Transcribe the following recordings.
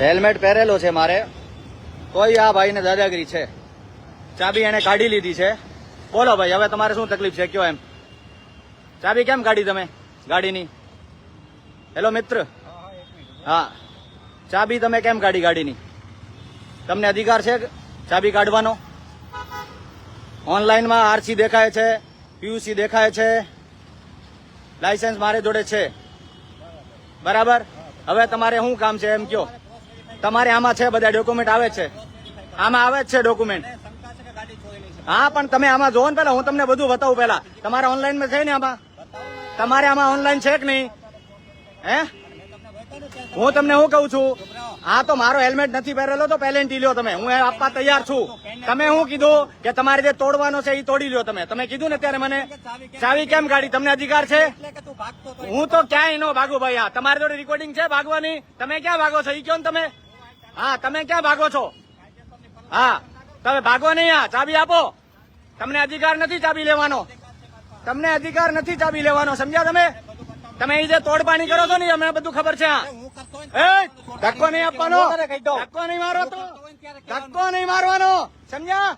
Helmet પહેરેલો છે મારે. તોય આ ભાઈને દાદાગીરી છે. ચાબી એને કાઢી લીધી છે. બોલો ભાઈ, હવે તમારે શું તકલીફ છે? કયો એમ? ચાબી કેમ કાઢી તમે? ગાડીની? હેલો મિત્ર? હા. ચાબી તમે કેમ કાઢી ગાડીની? તમને અધિકાર છે ચાબી કાઢવાનો? ઓનલાઈનમાં આરસી દેખાય છે, પીયુસી દેખાય છે. લાયસન્સ મારે જોડે છે. બરાબર? હવે તમારે શું કામ છે? એમ કયો. તમારે આમાં છે બધા ડોક્યુમેન્ટ આવે છે. આમાં આવે જ છે ડોક્યુમેન્ટ હા, પણ તમે આમાં જોવો ને પેલા હું તમને બધું બતાવું પેલા તમારે ઓનલાઈન છે ને આમાં? તમારે આમાં ઓનલાઈન છે કે નહીં? હે? હું તમને શું કહું છું હા તો મારો હેલ્મેટ નથી પહેરેલો તો પેલેન્ટી લ્યો તમે. હું આપવા તૈયાર છું. તમે શું કીધું કે તમારે જે તોડવાનો છે એ તોડી લ્યો તમે. તમે કીધું ને ત્યારે મને, ચાવી કેમ કાઢી? તમને અધિકાર છે? હું તો ક્યાંય નો ભાગુ ભાઈ હા તમારી જોડે રેકોર્ડિંગ છે ભાગવાની? તમે ક્યાં ભાગો છો? એ કયો ને તમે. હા, તમે ક્યાં ભાગો છો? હા, તમે ભાગો નહીં હા ચાબી આપો. તમને અધિકાર નથી ચાબી લેવાનો. તમને અધિકાર નથી ચાબી લેવાનો, સમજ્યા તમે? તમે જે તોડપાણી કરો છો ને અમને બધું ખબર છે આ. ધક્કો નહીં આપવાનો. ધક્કો નહીં મારો તો. ધક્કો નહીં મારવાનો. સમજ્યા?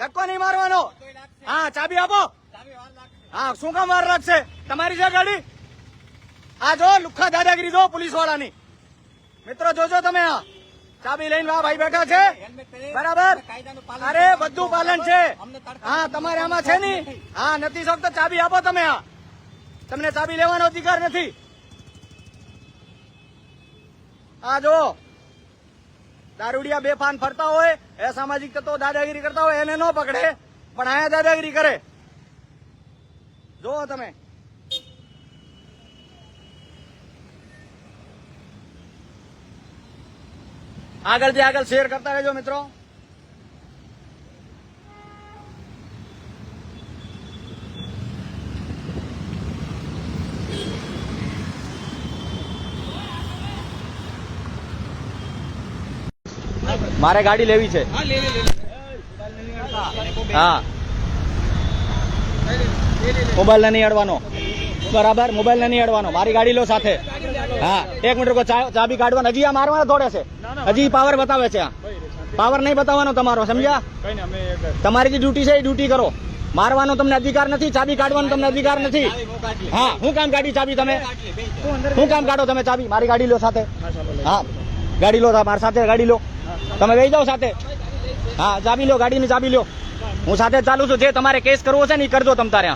ધક્કો નહીં મારવાનો. હા, ચાબી આપો. હા, શું કામ વાર લાગશે? તમારી છે ગાડી? આ જો, લુખા દાદાગીરી જો પોલીસ વાળાની મિત્રો, જોજો તમે આ. ચાબી લઈને આ ભાઈ બેઠા છે. બરાબર? અરે, બધું પાલન છે. હા, તમારે આમાં છે ની હા, નથી શકતો. ચાબી આપો તમે આ. તમને ચાબી લેવાનો અધિકાર નથી. આ જો દારૂડિયા બેફાન ફરતા હોય, એ સામાજિક તત્વો દાદાગીરી કરતા હોય, એને ન પકડે, પણ આયા દાદાગીરી કરે. જુઓ તમે. આગળથી આગળ શેર કરતા રહેજો મિત્રો. મારે ગાડી લેવી છે. હા મોબાઈલ નહીં અડવાનો. બરાબર મોબાઈલ નહીં અડવાનો. મારી ગાડી લો સાથે. હા, એક મિનિટ ચાબી કાઢવાનો. હજી આ મારવાના દોડે છે. હજી પાવર બતાવે છે પાવર નહીં બતાવવાનો તમારો, સમજ્યા? તમારી જે ડ્યુટી છે એ ડ્યુટી કરો. મારવાનો તમને અધિકાર નથી, ચાબી કાઢવાનો તમને અધિકાર નથી. હા, હું કામ કાઢી ચાબી તમે? હું કામ કાઢો તમે ચાબી? મારી ગાડી લો સાથે. હા, ગાડી લો મારી સાથે ગાડી લો. તમે લઈ જાઓ સાથે. હા, ચાબી લો, ગાડીની ચાબી લો. હું સાથે ચાલુ છું. જે તમારે કેસ કરવો છે ને એ કરજો તમ તારે.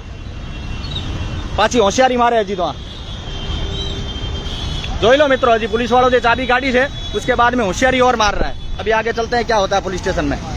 પાછી હોશિયારી મારે હજી તો આ જોઈ लो मित्रों अभी पुलिस वालों से चाबी काटी है उसके बाद में होशियारी और मार रहा है अभी आगे चलते हैं क्या होता है पुलिस स्टेशन में